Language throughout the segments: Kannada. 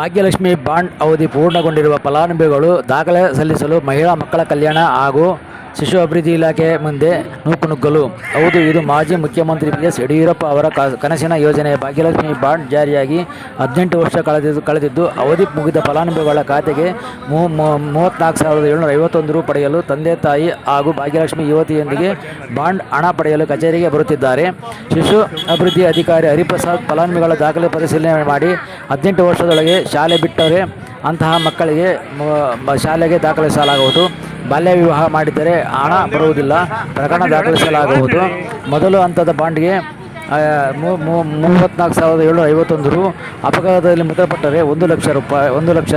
ಭಾಗ್ಯಲಕ್ಷ್ಮಿ ಬಾಂಡ್ ಅವಧಿ ಪೂರ್ಣಗೊಂಡಿರುವ ಫಲಾನುಭವಿಗಳು ದಾಖಲೆ ಸಲ್ಲಿಸಲು ಮಹಿಳಾ ಮಕ್ಕಳ ಕಲ್ಯಾಣ ಹಾಗೂ ಶಿಶು ಅಭಿವೃದ್ಧಿ ಇಲಾಖೆ ಮುಂದೆ ನೂಕುನುಗ್ಗಲು ಹೌದು, ಇದು ಮಾಜಿ ಮುಖ್ಯಮಂತ್ರಿ ಬಿ ಎಸ್ ಯಡಿಯೂರಪ್ಪ ಅವರ ಕನಸಿನ ಯೋಜನೆ. ಭಾಗ್ಯಲಕ್ಷ್ಮಿ ಬಾಂಡ್ ಜಾರಿಯಾಗಿ ಹದಿನೆಂಟು ವರ್ಷ ಕಳೆದಿದ್ದು ಕಳೆದಿದ್ದು. ಅವಧಿ ಮುಗಿದ ಫಲಾನುಭವಿಗಳ ಖಾತೆಗೆ ಮೂವತ್ತ್ನಾಲ್ಕು ಸಾವಿರದ ಏಳ್ನೂರ ಐವತ್ತೊಂದು ರು ಪಡೆಯಲು ತಂದೆ, ತಾಯಿ ಹಾಗೂ ಭಾಗ್ಯಲಕ್ಷ್ಮಿ ಯುವತಿಯೊಂದಿಗೆ ಬಾಂಡ್ ಹಣ ಪಡೆಯಲು ಕಚೇರಿಗೆ ಬರುತ್ತಿದ್ದಾರೆ. ಶಿಶು ಅಭಿವೃದ್ಧಿ ಅಧಿಕಾರಿ ಹರಿಪ್ರಸಾದ್ ಫಲಾನುಭವಿಗಳ ದಾಖಲೆ ಪರಿಶೀಲನೆ ಮಾಡಿ ಹದಿನೆಂಟು ವರ್ಷದೊಳಗೆ ಶಾಲೆ ಬಿಟ್ಟರೆ ಅಂತಹ ಮಕ್ಕಳಿಗೆ ಶಾಲೆಗೆ ದಾಖಲಿಸಲಾಗುವುದು. ಬಾಲ್ಯ ವಿವಾಹ ಮಾಡಿದರೆ ಹಣ ಬರುವುದಿಲ್ಲ, ಪ್ರಕರಣ ದಾಖಲಿಸಲಾಗುವುದು. ಮೊದಲು ಹಂತದ ಬಾಂಡ್ಗೆ ಮೂವತ್ತ್ನಾಲ್ಕು ಸಾವಿರದ ಏಳ್ನೂರ ಐವತ್ತೊಂದು ರು ಅಪಘಾತದಲ್ಲಿ ಮೃತಪಟ್ಟರೆ ಒಂದು ಲಕ್ಷ ರೂಪಾಯಿ, ಒಂದು ಲಕ್ಷ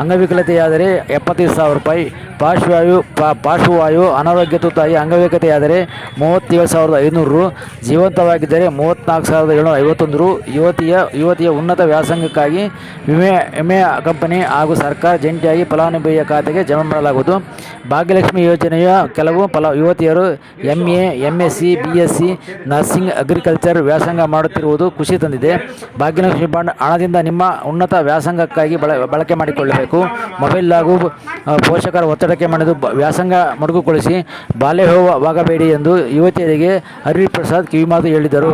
ಅಂಗವಿಕಲತೆಯಾದರೆ ಎಪ್ಪತ್ತೈದು ಸಾವಿರ ರೂಪಾಯಿ. ಪಾರ್ಶ್ವವಾಯು ಪಾರ್ಶ್ವವಾಯು, ಅನಾರೋಗ್ಯ ತುತ್ತಾಗಿ ಅಂಗವಿಕಲತೆಯಾದರೆ ಮೂವತ್ತೇಳು ಸಾವಿರದ ಐನೂರು. ಜೀವಂತವಾಗಿದ್ದರೆ ಮೂವತ್ತ್ನಾಲ್ಕು ಸಾವಿರದ ಏಳ್ನೂರ ಐವತ್ತೊಂದು ರು. ಯುವತಿಯ ಯುವತಿಯ ಉನ್ನತ ವ್ಯಾಸಂಗಕ್ಕಾಗಿ ವಿಮೆ ವಿಮೆ ಕಂಪನಿ ಹಾಗೂ ಸರ್ಕಾರ ಜಂಟಿಯಾಗಿ ಫಲಾನುಭವಿಯ ಖಾತೆಗೆ ಜಮಾ ಮಾಡಲಾಗುವುದು. ಭಾಗ್ಯಲಕ್ಷ್ಮಿ ಯೋಜನೆಯ ಕೆಲವು ಫಲ, ಯುವತಿಯರು M A M S C B S C nursing, agriculture ವ್ಯಾಸಂಗ ಮಾಡುತ್ತಿರುವುದು ಖುಷಿ ತಂದಿದೆ. ಭಾಗ್ಯಲಕ್ಷ್ಮಿ ಬಾಂಡ್ ಹಣದಿಂದ ನಿಮ್ಮ ಉನ್ನತ ವ್ಯಾಸಂಗಕ್ಕಾಗಿ ಬಳ ಬಳಕೆ ಮಾಡಿಕೊಳ್ಳಬೇಕು ಮೊಬೈಲ್ ಹಾಗೂ ಪೋಷಕರ ಒತ್ತಡಕ್ಕೆ ಮಣಿದು ವ್ಯಾಸಂಗ ವ್ಯಾಸಂಗ ಮೊಟಕುಗೊಳಿಸಿ ಬಾಲ್ಯವಾಗಬೇಡಿ ಎಂದು ಯುವತಿಯರಿಗೆ ಹರಿಪ್ರಸಾದ್ ಕಿವಿಮಾತು ಹೇಳಿದರು.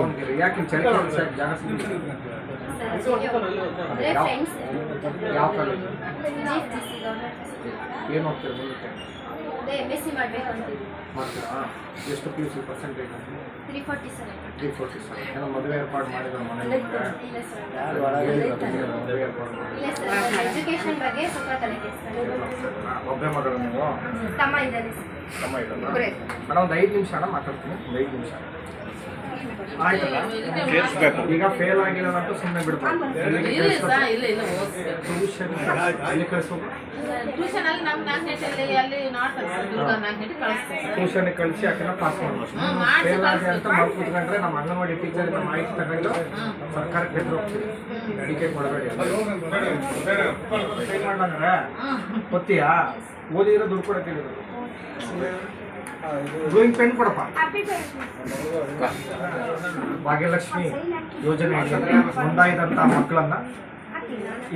ಯಾವ ಕಾಲೇಜು ಏನು ಹೋಗ್ತೀರಾ ಮುಂದಕ್ಕೆ ಅದೇ ಎಂ ಎಸ್ ಸಿ ಮಾಡಬೇಕು ಅಂತೀವಿ ಮಾಡ್ತೀರಾ ಎಷ್ಟು P U C percentage three forty seven three forty sir ಏನೋ ಮದುವೆ ಏರ್ಪಾಡು ಮಾಡಿದ್ರು ಮನೆ ಇಲ್ಲ ಸರ್ ಮದುವೆ ಏರ್ಪಾಡು ಇಲ್ಲ ಸರ್ ಎಜುಕೇಶನ್ ಬಗ್ಗೆ ಸ್ವಲ್ಪ ತಲೆ ಮಗಳು ನೀವು ತಮ್ಮ ತಮ್ಮ. ಒಂದು ಐದು ನಿಮಿಷ ಮಾತಾಡ್ತೀನಿ ಒಂದು ಐದು ನಿಮಿಷ ಆಯ್ತಲ್ಲ? ಈಗ ಫೇಲ್ ಆಗಿರೋದಂತೂ ಸುಮ್ಮನೆ ಬಿಡ್ತಾರೆ ಟ್ಯೂಷನ್ ಕಳಿಸಿ ಯಾಕೆಂದ್ರೆ ಪಾಸ್ ಮಾಡ್ಬೋದು ಫೇಲ್ ಆಗಿ ಅಂತ ಮಾಡಿ ಕೂತ್ಕೊಂಡ್ರೆ ನಮ್ಮ ಅಂಗನವಾಡಿ ಟೀಚರ್ ಮಾಹಿತಿ ತಗೊಂಡು ಸರ್ಕಾರಕ್ಕೆ ಹೋಗ್ತೀವಿ. ಅಡಿಕೆ ಕೊಡಬೇಡಿ ಏನ್ ಮಾಡ್ಲಂದ್ರೆ ಗೊತ್ತೀಯಾ? ಓದಿರೋ ದುಡ್ಡು ಕೊಡಕ್ಕೆ ಡ್ರಾಯಿಂಗ್ ಪೆನ್ ಕೊಡಪ್ಪ. ಭಾಗ್ಯಲಕ್ಷ್ಮಿ ಯೋಜನೆ ನೋಂದಾಯಿದಂತಹ ಮಕ್ಕಳನ್ನ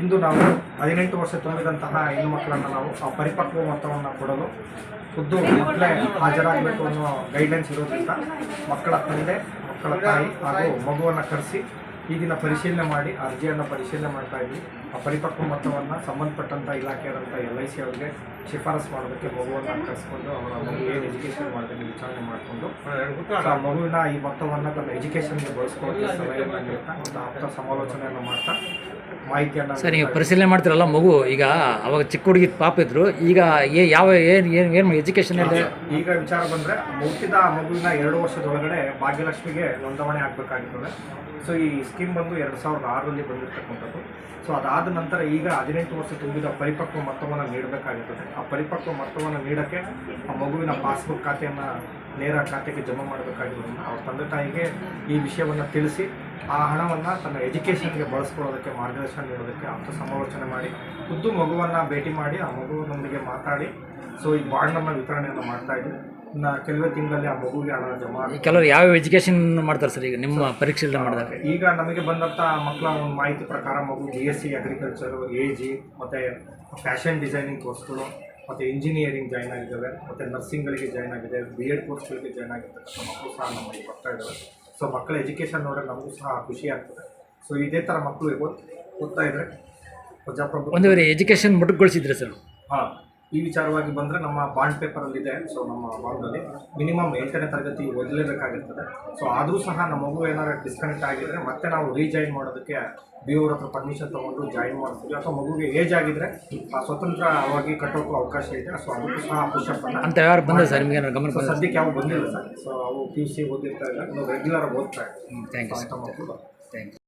ಇಂದು ನಾವು ಹದಿನೆಂಟು ವರ್ಷ ತುಂಬಿದಂತಹ ಹೆಣ್ಣು ಮಕ್ಕಳನ್ನ ನಾವು ಆ ಪರಿಪಕ್ವ ಮೊತ್ತವನ್ನು ಕೊಡಲು ಖುದ್ದು ಮಕ್ಕಳೇ ಹಾಜರಾಗಬೇಕು ಅನ್ನೋ ಗೈಡ್ಲೈನ್ಸ್ ಇರೋದ್ರಿಂದ ಮಕ್ಕಳ ತಂದೆ ಮಕ್ಕಳ ತಾಯಿ ಹಾಗೂ ಮಗುವನ್ನು ಕರೆಸಿ ಈ ದಿನ ಪರಿಶೀಲನೆ ಮಾಡಿ ಅರ್ಜಿಯನ್ನು ಪರಿಶೀಲನೆ ಮಾಡ್ತಾ ಇದ್ವಿ. ಆ ಪರಿಪಕ್ವ ಮೊತ್ತವನ್ನು ಸಂಬಂಧಪಟ್ಟಂಥ ಇಲಾಖೆಯಾದಂಥ ಎಲ್ ಐ ಸಿ ಅವ್ರಿಗೆ ಶಿಫಾರಸು ಮಾಡೋದಕ್ಕೆ ಮಗುವನ್ನು ಕರೆಸ್ಕೊಂಡು ಅವರ ಮಗು ಏನು ಎಜುಕೇಷನ್ ಮಾಡೋದಕ್ಕೆ ವಿಚಾರಣೆ ಮಾಡಿಕೊಂಡು ಆ ಮಗುವಿನ ಈ ಮೊತ್ತವನ್ನು ತನ್ನ ಎಜುಕೇಷನ್ಗೆ ಬಳಸ್ಕೊಳ್ಳೋಕ್ಕೆ ಸಲಹೆ ಒಂದು ಆಪ್ತ ಸಮಾಲೋಚನೆಯನ್ನು ಮಾಡ್ತಾ ಮಾಹಿತಿಯನ್ನು ಸರ್ ನೀವು ಪರಿಶೀಲನೆ ಮಾಡ್ತಿರಲ್ಲ ಮಗು? ಈಗ ಅವಾಗ ಚಿಕ್ಕ ಹುಡುಗಿ ಪಾಪ ಇದ್ರು. ಈಗ ಏ ಯಾವ ಏನು ಏನು ಏನು ಎಜುಕೇಷನ್ ಇದೆ. ಈಗ ವಿಚಾರ ಬಂದರೆ ಮುಟ್ಟಿದ ಆ ಮಗುವಿನ ಎರಡು ವರ್ಷದೊಳಗಡೆ ಭಾಗ್ಯಲಕ್ಷ್ಮಿಗೆ ನೋಂದಣಿ ಆಗಬೇಕಾಗಿರ್ತದೆ. ಸೊ ಈ ಸ್ಕೀಮ್ ಬಂದು ಎರಡು ಸಾವಿರದ ಆರರಲ್ಲಿ ಬಂದಿರತಕ್ಕಂಥದ್ದು. ಸೊ ಅದಾದ ನಂತರ ಈಗ ಹದಿನೆಂಟು ವರ್ಷ ತುಂಬಿದ ಪರಿಪಕ್ವ ಮೊತ್ತವನ್ನು ನೀಡಬೇಕಾಗಿರ್ತದೆ. ಆ ಪರಿಪಕ್ವ ಮೊತ್ತವನ್ನು ನೀಡೋಕ್ಕೆ ಆ ಮಗುವಿನ ಪಾಸ್ಬುಕ್ ಖಾತೆಯನ್ನು ನೇರ ಖಾತೆಗೆ ಜಮಾ ಮಾಡಬೇಕಾಗಿರೋದ್ರಿಂದ ಅವ್ರ ತಂದೆ ತಾಯಿಗೆ ಈ ವಿಷಯವನ್ನು ತಿಳಿಸಿ ಆ ಹಣವನ್ನು ತನ್ನ ಎಜುಕೇಷನ್ಗೆ ಬಳಸ್ಕೊಳ್ಳೋದಕ್ಕೆ ಮಾರ್ಗದರ್ಶನ ನೀಡೋದಕ್ಕೆ ಅಂತ ಸಮಾಲೋಚನೆ ಮಾಡಿ ಖುದ್ದು ಮಗುವನ್ನು ಭೇಟಿ ಮಾಡಿ ಆ ಮಗುವಿನೊಂದಿಗೆ ಮಾತಾಡಿ. ಸೊ ಈ ಬಾಂಡನ್ನು ವಿತರಣೆಯನ್ನು ಮಾಡ್ತಾ ಇದ್ವಿ. ಇನ್ನು ಕೆಲವೇ ತಿಂಗಳಲ್ಲಿ ಆ ಮಗುವಿಗೆ ಹಣ ಜಮಾ. ಕೆಲವರು ಯಾವ ಎಜುಕೇಷನ್ ಮಾಡ್ತಾರೆ ಸರ್ ಈಗ ನಿಮ್ಮ ಪರಿಶೀಲನೆ ಮಾಡಿದಾಗ? ಈಗ ನಮಗೆ ಬಂದಂಥ ಮಕ್ಕಳ ಒಂದು ಮಾಹಿತಿ ಪ್ರಕಾರ ಮಗು B S C agriculture A G ಮತ್ತು ಫ್ಯಾಷನ್ ಡಿಸೈನಿಂಗ್ ಕೋರ್ಸ್ಗಳು ಮತ್ತು ಇಂಜಿನಿಯರಿಂಗ್ ಜಾಯ್ನ್ ಆಗಿದ್ದಾವೆ ಮತ್ತು ನರ್ಸಿಂಗ್ಗಳಿಗೆ ಜಾಯ್ನ್ ಆಗಿದೆ ಬಿ ಎಡ್ ಕೋರ್ಸ್ಗಳಿಗೆ ಜಾಯ್ನ್ ಆಗಿರ್ತಕ್ಕಂಥ ಮಕ್ಕಳು ಸಹ ನಮ್ಮಲ್ಲಿ ಬರ್ತಾ ಇದ್ದಾವೆ ಸೊ ಮಕ್ಕಳ ಎಜುಕೇಷನ್ ನೋಡಿದ್ರೆ ನಮಗೂ ಸಹ ಖುಷಿ ಆಗ್ತದೆ. ಸೊ ಇದೇ ಥರ ಮಕ್ಕಳು ಓದ್ತಾ ಇದ್ರೆ ಪ್ರಜಾಪ್ರಭುತ್ವ ಒಂದು ವೇಳೆ ಎಜುಕೇಷನ್ ಮುಟುಗೊಳಿಸಿದ್ರೆ ಸರ್. ಹಾಂ. ಈ ವಿಚಾರವಾಗಿ ಬಂದರೆ ನಮ್ಮ ಬಾಂಡ್ ಪೇಪರಲ್ಲಿ ಇದೆ ಸೊ ನಮ್ಮ ಬಾಂಡಲ್ಲಿ ಮಿನಿಮಮ್ ಎಂಟನೇ ತರಗತಿ ಓದಲೇಬೇಕಾಗಿರ್ತದೆ. ಸೊ ಆದರೂ ಸಹ ನಮ್ಮ ಮಗು ಏನಾರು ಡಿಸ್ಕನೆಕ್ಟ್ ಆಗಿದ್ರೆ ಮತ್ತೆ ನಾವು ರೀಜಾಯಿನ್ ಮಾಡೋದಕ್ಕೆ ಬಿ ಅವ್ರ ಹತ್ರ ಪರ್ಮಿಷನ್ ತೊಗೊಂಡು ಜಾಯಿನ್ ಮಾಡ್ತೀವಿ. ಅಥವಾ ಮಗುಗೆ ಏಜ್ ಆಗಿದ್ರೆ ಆ ಸ್ವತಂತ್ರವಾಗಿ ಕಟ್ಟೋಕ್ಕೂ ಅವಕಾಶ ಇದೆ. ಸೊ ಅದಕ್ಕೂ ಸಹ ಪುಷಪ್ ಅಂತ ಯಾರು ಬಂದ ಸರ್? ನಿಮಗೆ ಗಮನ ಸದ್ಯಕ್ಕೆ ಯಾವ ಬಂದಿಲ್ಲ ಸರ್. ಸೊ ಅವು ಪಿ ಯು ಸಿ ಓದಿರ್ತಾ ಇಲ್ಲ. ರೆಗ್ಯುಲರ್ ಓದ್ತಾ ಥ್ಯಾಂಕ್ ಯು ಥ್ಯಾಂಕ್ ಯು